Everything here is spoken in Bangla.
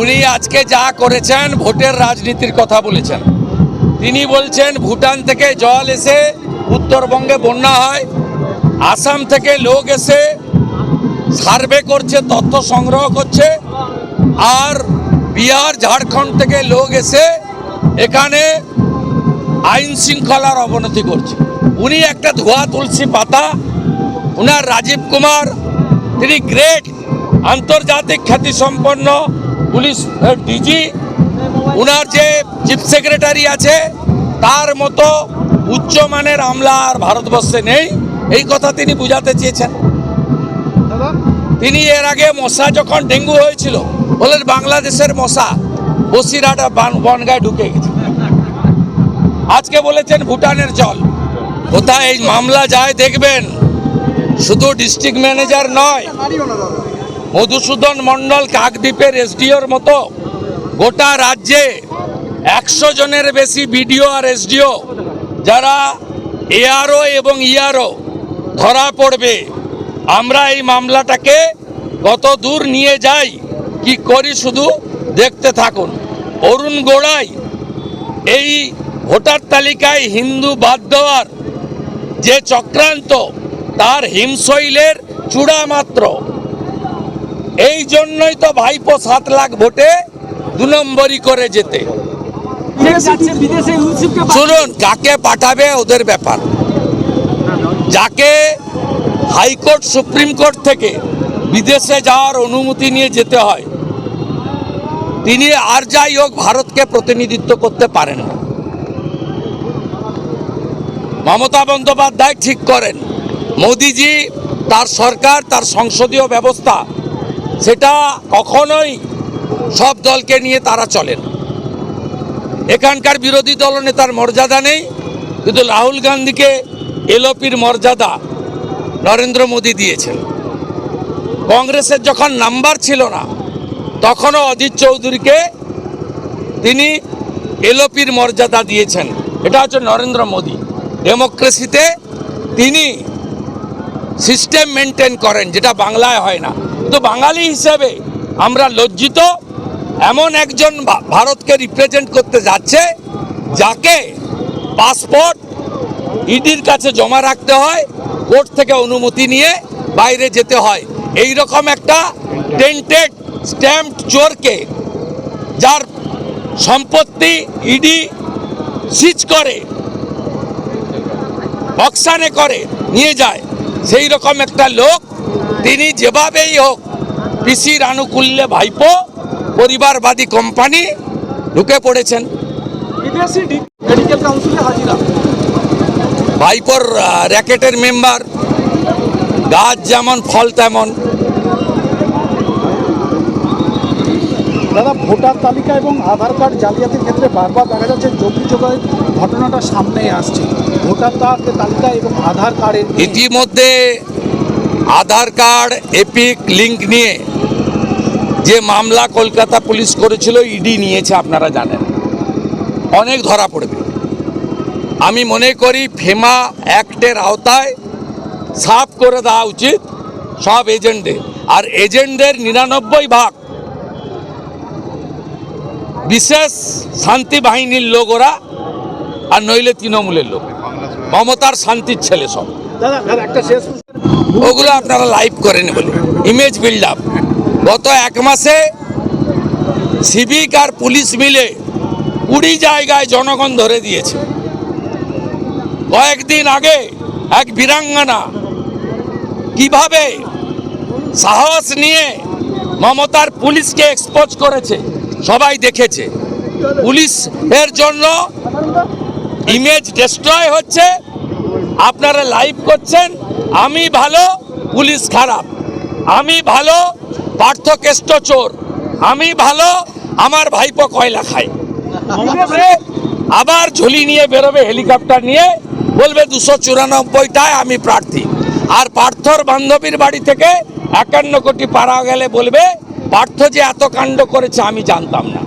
উনি আজকে যা করেছেন, ভোটের রাজনীতির কথা বলেছেন। তিনি বলছেন, ভুটান থেকে জল এসে উত্তরবঙ্গে বন্যা হয়, আসাম থেকে লোক এসে সার্ভে করছে, তথ্য সংগ্রহ করছে, আর বিহার, ঝাড়খণ্ড থেকে লোক এসে এখানে আইন শৃঙ্খলার অবনতি করছে। উনি একটা ধোয়া তুলসী পাতা, উনার রাজীব কুমার, তিনি গ্রেট আন্তর্জাতিক খ্যাতিসম্পন্ন পুলিশ ডিজি উনার যে চিফ সেক্রেটারি আছে তার মতো উচ্চমানের আমলা আর ভারতবর্ষে নেই। এই কথা তিনি বুঝাতে চেয়েছেন। তিনি এর আগে মশা যখন ডেঙ্গু হয়েছিল বলেন বাংলাদেশের মশা বান- বনগায় ঢুকে গেছে। আজকে বলেছেন ভুটানের জল। কোথায় এই মামলা যায় দেখবেন শুধু ডিস্ট্রিক্ট ম্যানেজার নয় মধুসূদন মণ্ডল কাকদ্বীপের এসডিওর মতো গোটা রাজ্যে একশো জনের বেশি বিডিও আর এসডিও যারা এআরও এবং ইআরও ধরা পড়বে। আমরা এই মামলাটাকে কত দূর নিয়ে যাই, কি করি শুধু দেখতে থাকুন। অরুণ গোড়াই এই ভোটার তালিকায় হিন্দু বাদ দেওয়ার যে চক্রান্ত, তার হিমশৈলের চূড়া মাত্র এই জন্যই তো ভাইপো সাত লাখ ভোটে দু নম্বরই করে যেতে। শুনুন, কাকে পাঠাবে ওদের ব্যাপার? যাকে হাইকোর্ট, সুপ্রিম কোর্ট থেকে বিদেশে যাওয়ার অনুমতি নিয়ে যেতে হয়, তিনি আর যাই হোক ভারতকে প্রতিনিধিত্ব করতে পারেন না। মমতা বন্দ্যোপাধ্যায় ঠিক করেন। মোদিজি তার সরকার, তার সংসদীয় ব্যবস্থা সেটা কখনোই সব দলকে নিয়ে তারা চলেন এখানকার বিরোধী দলনেতার মর্যাদা নেই, কিন্তু রাহুল গান্ধীকে এলওপির মর্যাদা নরেন্দ্র মোদী দিয়েছেন। কংগ্রেসের যখন নাম্বার ছিল না, তখনও অজিত চৌধুরীকে তিনি এলওপির মর্যাদা দিয়েছেন। এটা হচ্ছে নরেন্দ্র মোদী। ডেমোক্রেসিতে তিনি সিস্টেম মেনটেন করেন, যেটা বাংলায় হয় না। তো বাঙালি হিসেবে আমরা লজ্জিত। এমন একজন ভারতকে রিপ্রেজেন্ট করতে যাচ্ছে, যাকে পাসপোর্ট ইডির কাছে জমা রাখতে হয়, কোর্ট থেকে অনুমতি নিয়ে বাইরে যেতে হয়। এই রকম একটা টেন্টেড স্ট্যাম্প চোরকে যার সম্পত্তি ইডি সিজ করে বক্সানে করে, নিয়ে যায়। সেই রকম একটা লোক তিনি যেভাবেই হোক পিসির আনুকূল্যে ভাইপো পরিবারবাদী কোম্পানি ঢুকে পড়েছেন। ভাইপোর র্যাকেটের মেম্বার গাছ যেমন ফল তেমন। দাদা ভোটার তালিকা এবং আধার কার্ড জালিয়াতির ক্ষেত্রে বারবার দেখা যাচ্ছে জমি জোগাড়ের ঘটনাটা সামনে আসছে। ভোটার তালিকা এবং আধার কার্ডের ইতিমধ্যে আধার কার্ড, এপিক লিঙ্ক নিয়ে যে মামলা কলকাতা পুলিশ করেছিল, ইডি নিয়েছে, আপনারা জানেন। অনেক ধরা পড়বে। আমি মনে করি ফেমা অ্যাক্টের আওতায় সাফ করে দেওয়া উচিত সব এজেন্টদের আর এজেন্টদের নিরানব্বই ভাগ বিশেষ শান্তি বাহিনীর লোক ওরা, আর নইলে তৃণমূলের লোক। মমতার শান্তির ছেলে সব। একটা শেষ। ওগুলো আপনারা লাইভ করেন বলে। ইমেজ বিল্ড আপ গত এক মাসে সিভিক আর পুলিশ মিলে কুড়ি জায়গায় জনগণ ধরে দিয়েছে। কয়েকদিন আগে এক বীরাঙ্গনা কীভাবে সাহস নিয়ে মমতার পুলিশকে এক্সপোজ করেছে, সবাই দেখেছে। পুলিশ এর জন্য ইমেজ ডিস্ট্রয় হচ্ছে। আপনারা লাইভ করছেন। আমি ভালো, পুলিশ খারাপ। আমি ভালো, পার্থকেষ্ট চোর। আমি ভালো, আমার ভাইপো কয়লা খায়। আবার ঝুলি নিয়ে বেরোবে হেলিকপ্টার নিয়ে, বলবে দুশো চুরানব্বইটায় আমি প্রার্থী। আর পার্থর বান্ধবীর বাড়ি থেকে একান্ন কোটি পারা গেলে বলবে, পার্থ যে এত কাণ্ড করেছে আমি জানতাম না।